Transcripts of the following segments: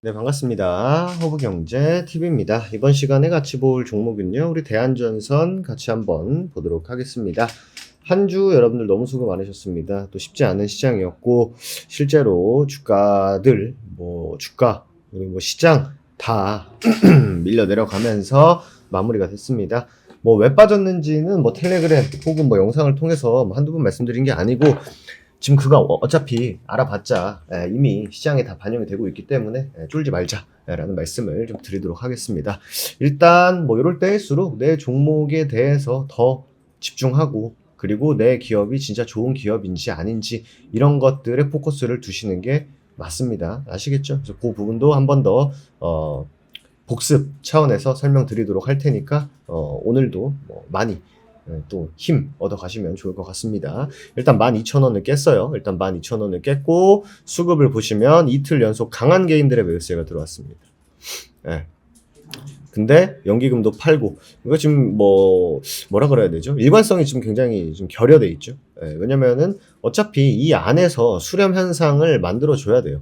네, 반갑습니다. 허브경제 TV입니다. 이번 시간에 같이 볼 종목은요, 우리 대한전선 같이 한번 보도록 하겠습니다. 한 주 여러분들 너무 수고 많으셨습니다. 또 쉽지 않은 시장이었고, 실제로 주가들, 뭐, 주가, 그리고 뭐 시장 다 밀려 내려가면서 마무리가 됐습니다. 뭐 왜 빠졌는지는 뭐 텔레그램 혹은 뭐 영상을 통해서 뭐 한두 번 말씀드린 게 아니고, 지금 그거 어- 어차피 알아봤자 예, 이미 시장에 다 반영이 되고 있기 때문에 예, 쫄지 말자라는 말씀을 좀 드리도록 하겠습니다. 일단 뭐 이럴 때일수록 내 종목에 대해서 더 집중하고 그리고 내 기업이 진짜 좋은 기업인지 아닌지 이런 것들에 포커스를 두시는 게 맞습니다. 아시겠죠? 그래서 그 부분도 한 번 더 어, 복습 차원에서 설명드리도록 할 테니까 어, 오늘도 뭐 많이 또 힘 얻어 가시면 좋을 것 같습니다. 일단 12,000원을 깼어요. 일단 12,000원을 깼고 수급을 보시면 이틀 연속 강한 개인들의 매수세가 들어왔습니다. 예. 근데 연기금도 팔고 이거 지금 뭐 뭐라 그래야 되죠? 일관성이 지금 굉장히 좀 결여돼 있죠. 예, 왜냐면은 어차피 이 안에서 수렴 현상을 만들어 줘야 돼요.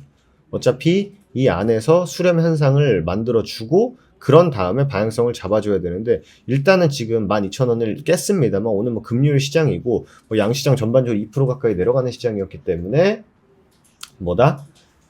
어차피 이 안에서 수렴 현상을 만들어 주고 그런 다음에 방향성을 잡아줘야 되는데 일단은 지금 12,000원을 깼습니다만 오늘 뭐 금요일 시장이고 뭐 양시장 전반적으로 2% 가까이 내려가는 시장이었기 때문에 뭐다?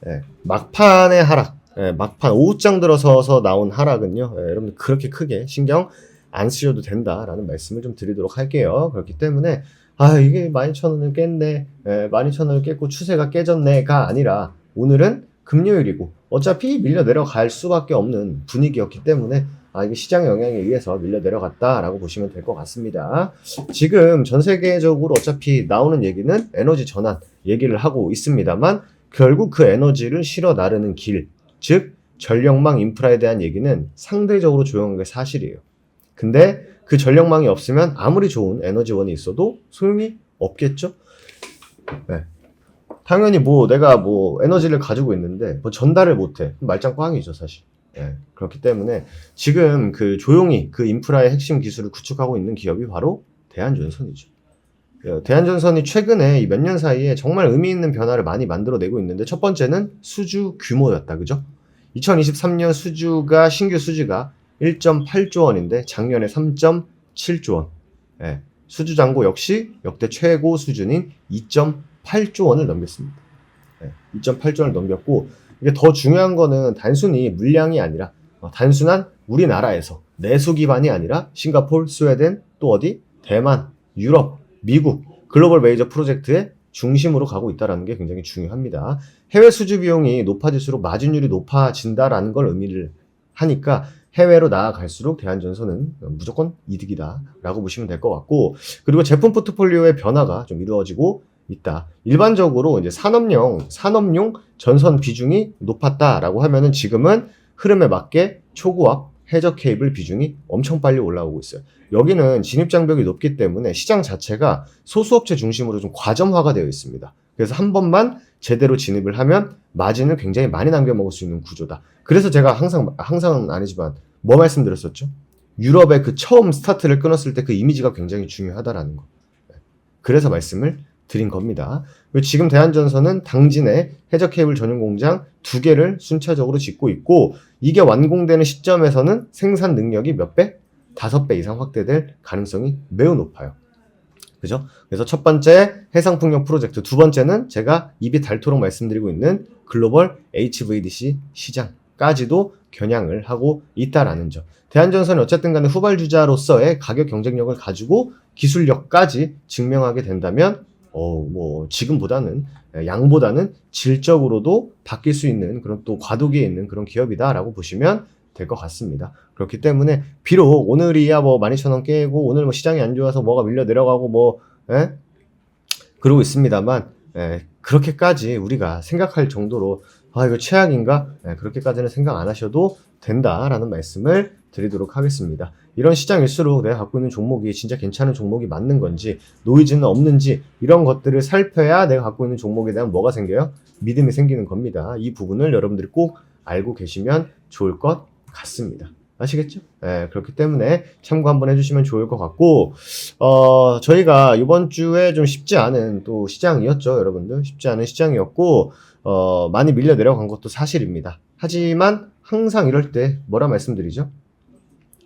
예, 막판의 하락, 예, 막판 오후장 들어서서 나온 하락은요, 예, 여러분들 그렇게 크게 신경 안 쓰셔도 된다라는 말씀을 좀 드리도록 할게요. 그렇기 때문에 아 이게 12,000원을 깼네, 예, 12,000원을 깼고 추세가 깨졌네가 아니라 오늘은 금요일이고 어차피 밀려 내려갈 수밖에 없는 분위기였기 때문에 아 이게 시장 영향에 의해서 밀려 내려갔다라고 보시면 될 것 같습니다. 지금 전 세계적으로 어차피 나오는 얘기는 에너지 전환 얘기를 하고 있습니다만 결국 그 에너지를 실어 나르는 길, 즉 전력망 인프라에 대한 얘기는 상대적으로 조용한 게 사실이에요. 근데 그 전력망이 없으면 아무리 좋은 에너지원이 있어도 소용이 없겠죠? 네. 당연히 뭐 내가 뭐 에너지를 가지고 있는데 뭐 전달을 못해. 말짱 꽝이죠, 사실. 예, 그렇기 때문에 지금 그 조용히 그 인프라의 핵심 기술을 구축하고 있는 기업이 바로 대한전선이죠. 어, 대한전선이 최근에 이몇년 사이에 정말 의미 있는 변화를 많이 만들어내고 있는데 첫 번째는 수주 규모였다. 그죠? 2023년 수주가 신규 수주가 1.8조 원인데 작년에 3.7조 원. 예, 수주 잔고 역시 역대 최고 수준인 2.8조 원을 넘겼습니다. 예, 2.8조 원을 넘겼고 이게 더 중요한 거는 단순히 물량이 아니라 어, 단순한 우리나라에서 내수 기반이 아니라 싱가폴, 스웨덴, 또 어디? 대만, 유럽, 미국 글로벌 메이저 프로젝트의 중심으로 가고 있다는 게 굉장히 중요합니다. 해외 수주 비용이 높아질수록 마진율이 높아진다라는 걸 의미를 하니까 해외로 나아갈수록 대한전선은 무조건 이득이다라고 보시면 될 것 같고 그리고 제품 포트폴리오의 변화가 좀 이루어지고 있다. 일반적으로 이제 산업용 산업용 전선 비중이 높았다라고 하면은 지금은 흐름에 맞게 초고압 해적 케이블 비중이 엄청 빨리 올라오고 있어요. 여기는 진입 장벽이 높기 때문에 시장 자체가 소수업체 중심으로 좀 과점화가 되어 있습니다. 그래서 한 번만 제대로 진입을 하면 마진을 굉장히 많이 남겨 먹을 수 있는 구조다. 그래서 제가 항상 항상은 아니지만 뭐 말씀드렸었죠? 유럽의 그 처음 스타트를 끊었을 때 그 이미지가 굉장히 중요하다라는 거. 그래서 말씀을 드린 겁니다. 지금 대한전선은 당진에 해적 케이블 전용 공장 두 개를 순차적으로 짓고 있고 이게 완공되는 시점에서는 생산 능력이 몇 배? 다섯 배 이상 확대될 가능성이 매우 높아요. 그죠? 그래서 첫 번째 해상풍력 프로젝트, 두 번째는 제가 입이 닳도록 말씀드리고 있는 글로벌 HVDC 시장까지도 겨냥을 하고 있다라는 점. 대한전선이 어쨌든 간에 후발주자로서의 가격 경쟁력을 가지고 기술력까지 증명하게 된다면 어, 뭐, 지금보다는, 양보다는 질적으로도 바뀔 수 있는 그런 또 과도기에 있는 그런 기업이다라고 보시면 될 것 같습니다. 그렇기 때문에, 비록 오늘이야 뭐 12,000원 깨고, 오늘 뭐 시장이 안 좋아서 뭐가 밀려 내려가고 뭐, 예? 그러고 있습니다만, 예, 그렇게까지 우리가 생각할 정도로, 아, 이거 최악인가? 예, 그렇게까지는 생각 안 하셔도 된다라는 말씀을 드리도록 하겠습니다. 이런 시장일수록 내가 갖고 있는 종목이 진짜 괜찮은 종목이 맞는 건지, 노이즈는 없는지, 이런 것들을 살펴야 내가 갖고 있는 종목에 대한 뭐가 생겨요? 믿음이 생기는 겁니다. 이 부분을 여러분들이 꼭 알고 계시면 좋을 것 같습니다. 아시겠죠? 예, 그렇기 때문에 참고 한번 해주시면 좋을 것 같고, 어, 저희가 이번 주에 좀 쉽지 않은 또 시장이었죠, 여러분들. 쉽지 않은 시장이었고, 어, 많이 밀려 내려간 것도 사실입니다. 하지만 항상 이럴 때 뭐라 말씀드리죠?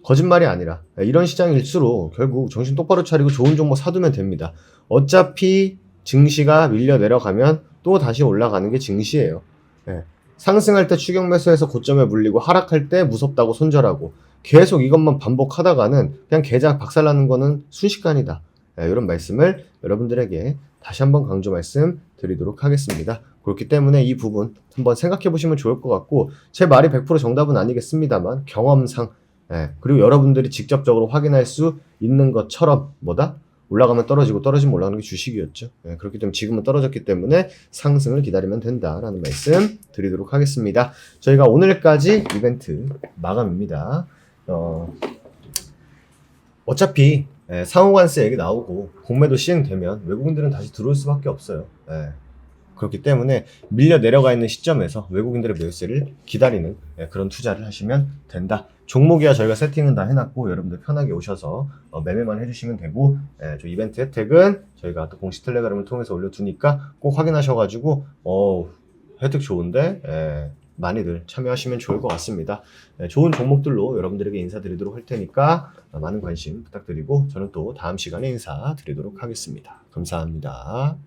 거짓말이 아니라 예, 이런 시장일수록 결국 정신 똑바로 차리고 좋은 종목 사두면 됩니다. 어차피 증시가 밀려 내려가면 또 다시 올라가는 게 증시예요. 예. 상승할 때 추격 매수해서 고점에 물리고 하락할 때 무섭다고 손절하고 계속 이것만 반복하다가는 그냥 계좌 박살나는 거는 순식간이다. 예, 이런 말씀을 여러분들에게 다시 한번 강조 말씀 드리도록 하겠습니다. 그렇기 때문에 이 부분 한번 생각해 보시면 좋을 것 같고 제 말이 100% 정답은 아니겠습니다만 경험상 예, 그리고 여러분들이 직접적으로 확인할 수 있는 것처럼 뭐다? 올라가면 떨어지고 떨어지면 올라가는 게 주식이었죠. 예, 그렇기 때문에 지금은 떨어졌기 때문에 상승을 기다리면 된다라는 말씀 드리도록 하겠습니다. 저희가 오늘까지 이벤트 마감입니다. 어, 어차피 예, 상호관세 얘기 나오고 공매도 시행되면 외국인들은 다시 들어올 수밖에 없어요. 예. 그렇기 때문에 밀려 내려가 있는 시점에서 외국인들의 매수세를 기다리는 예, 그런 투자를 하시면 된다. 종목이야 저희가 세팅은 다 해놨고 여러분들 편하게 오셔서 어, 매매만 해주시면 되고 예, 저 이벤트 혜택은 저희가 또 공식 텔레그램을 통해서 올려두니까 꼭 확인하셔가지고 어 혜택 좋은데 예, 많이들 참여하시면 좋을 것 같습니다. 예, 좋은 종목들로 여러분들에게 인사드리도록 할 테니까 어, 많은 관심 부탁드리고 저는 또 다음 시간에 인사드리도록 하겠습니다. 감사합니다.